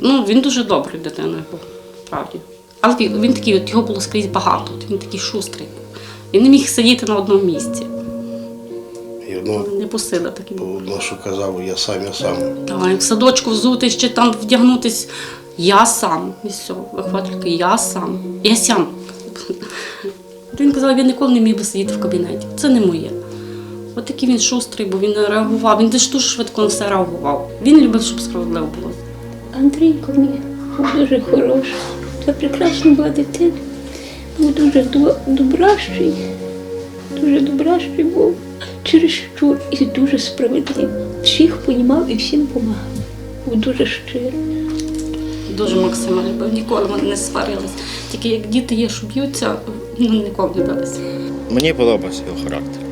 Ну, він дуже доброю дитиною був, справді. Але він, такий, от його було скрізь багато, от він такий шустрий був. Він не міг сидіти на одному місці. І одно, Не посила такий був. одно, що казав, я сам, я сам. Та, як в садочку взутись чи там вдягнутись, я сам. І все, вихователька, я сам. Я сам. Він казав, він ніколи не міг би сидіти в кабінеті. Це не моє. От такий він шустрий, бо він реагував. Він теж дуже швидко на все реагував. Він любив, щоб справедливо було. Андрійко мій був дуже хороший. Це прекрасна була дитина. Був дуже добращий, дуже добращий був, чересчур і дуже справедливий. Всіх понімав і всім допомагав. Був дуже щирий. Дуже Максима любив, ніколи вони не сварились. Тільки як діти є, що б'ються, ну ніколи не билися. Мені подобався його характер.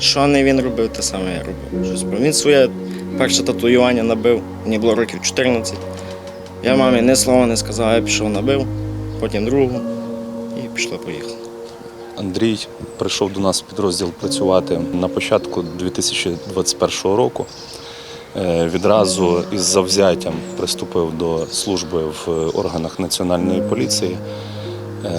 Що не він робив, те саме я робив. Щось Він своє перше татуювання набив, мені було років 14. Я мамі ні слова не сказав, я пішов набив, потім другу і пішла поїхала. Андрій прийшов до нас в підрозділ працювати на початку 2021 року. Е, Відразу із завзяттям приступив до служби в органах національної поліції. Е,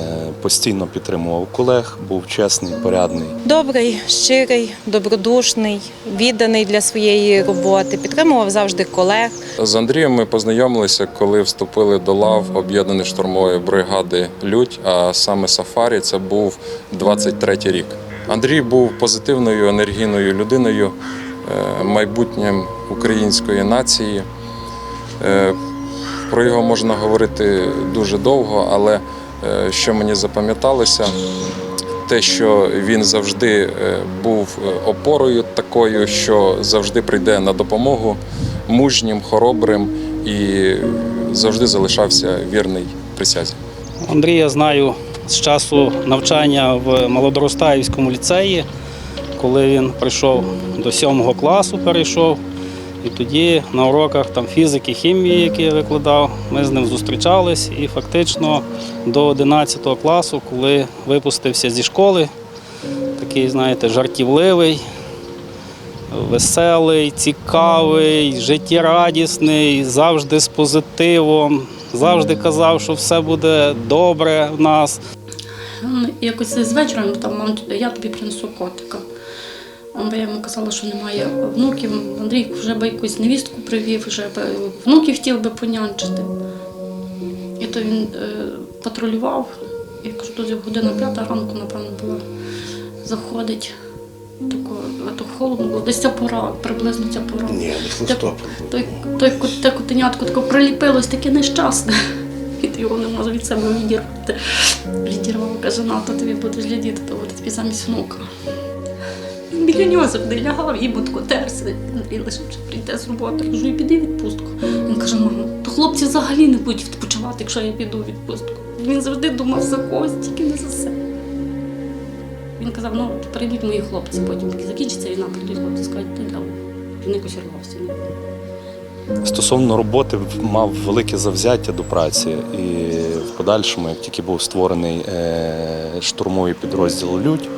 Постійно підтримував колег, був чесний, порядний. Добрий, щирий, добродушний, відданий для своєї роботи, підтримував завжди колег. З Андрієм ми познайомилися, коли вступили до лав об'єднаної штурмової бригади Людь, а саме Сафарі це був 23-й рік. Андрій був позитивною енергійною людиною, е, майбутнім української нації. Е, Про його можна говорити дуже довго, але що мені запам'яталося, те, що він завжди е, був е, опорою такою, що завжди прийде на допомогу мужнім, хоробрим і завжди залишався вірний присязі. Андрія знаю з часу навчання в Молодоростаївському ліцеї, коли він прийшов до сьомого класу, перейшов. І тоді на уроках там, фізики, хімії, які я викладав, ми з ним зустрічались. І фактично до 11 класу, коли випустився зі школи, такий, знаєте, жартівливий, веселий, цікавий, життєрадісний, завжди з позитивом, завжди казав, що все буде добре в нас. Якось з вечора він там, мам, я тобі принесу котика. Би я йому казала, що немає внуків. Андрій вже би якусь невістку привів, вже би внуків хотів би понянчити. І то він е, патрулював. Я кажу, тут година п'ята ранку, напевно, була. Заходить. Тако, то холодно було, десь ця пора, приблизно ця пора. Ні, десь листопад. Той, той, те котенятко тако приліпилось, таке нещасне. І ти його не може від себе відірвати. Відірвав, каже, на, то тобі будеш глядіти, то буде тобі замість внука. Біля нього завжди лягав, і будко терся. І лише прийде з роботи. Кажу, і піди відпустку. Він каже, мамо, то хлопці взагалі не будуть відпочивати, якщо я піду в відпустку. Він завжди думав за когось, тільки не за себе. Він казав, ну прийдуть мої хлопці, потім закінчиться війна, прийдуть хлопці, скажуть, ти дав. Він якось рвався. Стосовно роботи мав велике завзяття до праці, і в подальшому, як тільки був створений е, штурмовий підрозділ Людь,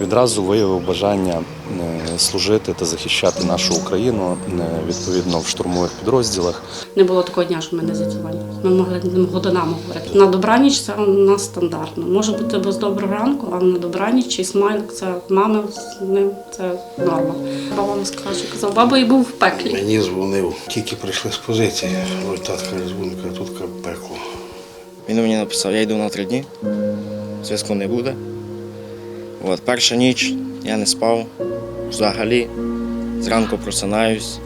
відразу виявив бажання е, служити та захищати нашу Україну е, відповідно в штурмових підрозділах. Не було такого дня, що ми не задзвонили. Ми могли ним годинами говорити. На добраніч це у нас стандартно. Може бути без доброго ранку, але на добраніч і смайлик це мами з ним це норма. Баба нам скаже, казав, баба і був в пеклі. Мені дзвонив, тільки прийшли з позиції. Ой, татка дзвонка, тут пекло. Він мені написав, я йду на три дні, зв'язку не буде. От, перша ніч я не спав взагалі. Зранку просинаюсь.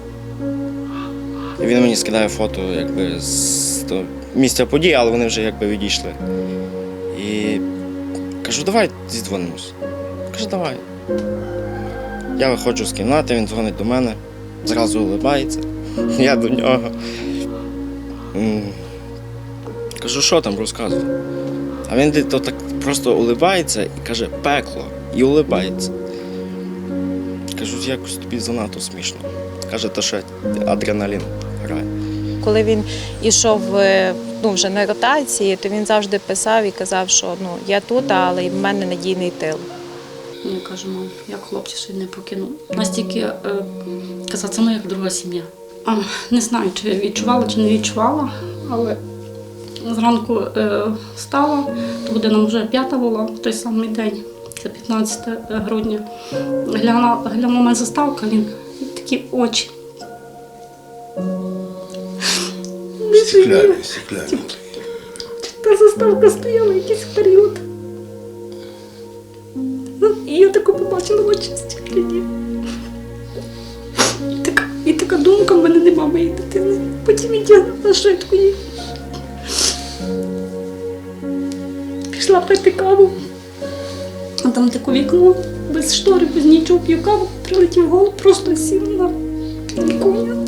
Він мені скидає фото якби, з місця події, але вони вже якби відійшли. І кажу, давай зідзвонимось. Каже, давай. Я виходжу з кімнати, він дзвонить до мене, зразу улибається. Я до нього. Кажу, що там розказує? А він то так просто улибається і каже пекло і улибається. Кажу, якось тобі занадто смішно. Каже, то що адреналін грає. Коли він ішов е, ну, вже на ротації, то він завжди писав і казав, що ну, я тут, але в мене надійний тил. Ми кажемо, як хлопці ще не покинув. Настільки е, казав, це ну як друга сім'я. А, не знаю, чи відчувала, чи не відчувала, Але зранку е, встала, то година вже п'ята була в той самий день, це 15 грудня. Глянула, глянула на заставка, він такі очі. Стекляні, стекляні. Та заставка стояла якийсь період. Ну, І я таку побачила очі стекляні. І така, і така думка в мене нема моєї дитини. Потім я на швидку її. Пішла пити каву. А там таке вікно, без штори, без нічого п'ю каву, прилетів голуб, просто сів на віконня.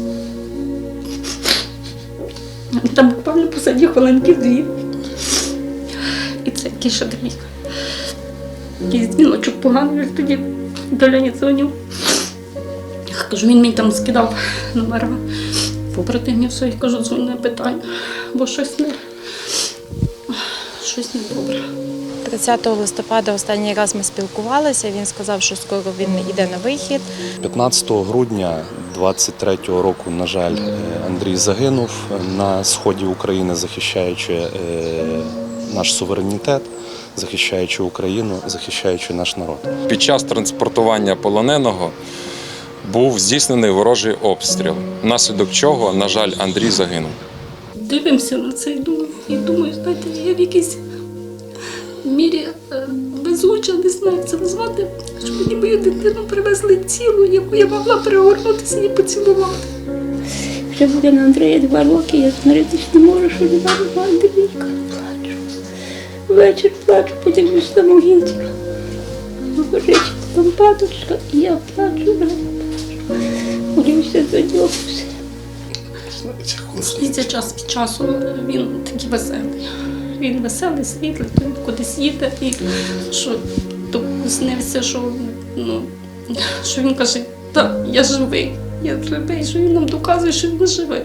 Там буквально посадив хвилинки дві. І це якийсь ще такий. Якийсь дзвіночок поганий, я тоді до Лені дзвоню. Кажу, він мені там скидав номера побратимів своїх, кажу, дзвонь не питай, бо щось не щось не добре. 30 листопада останній раз ми спілкувалися. Він сказав, що скоро він йде на вихід. 15 грудня 23-го року, на жаль, е, Андрій загинув на сході України, захищаючи е, наш суверенітет, захищаючи Україну, захищаючи наш народ. Під час транспортування полоненого був здійснений ворожий обстріл, внаслідок чого, на жаль, Андрій загинув. Дивимося на це і думаю, і думаю, знаєте, я в якійсь мірі е, безуча, не знаю, як це назвати, що мені мою дитину привезли цілу, яку я могла перегорнутися і поцілувати. Вже буде на Андрея два роки, я змиритись не можу, що не маю Андрійка. Плачу. Вечір плачу, подивлюсь на могилці. Лежить там паточка, і я плачу. Хлопці. Час від часу, він такий веселий. Він веселий, світлий, він кудись їде і що то снився, що, ну, що він каже, та я живий, я живий, що він нам доказує, що він живий.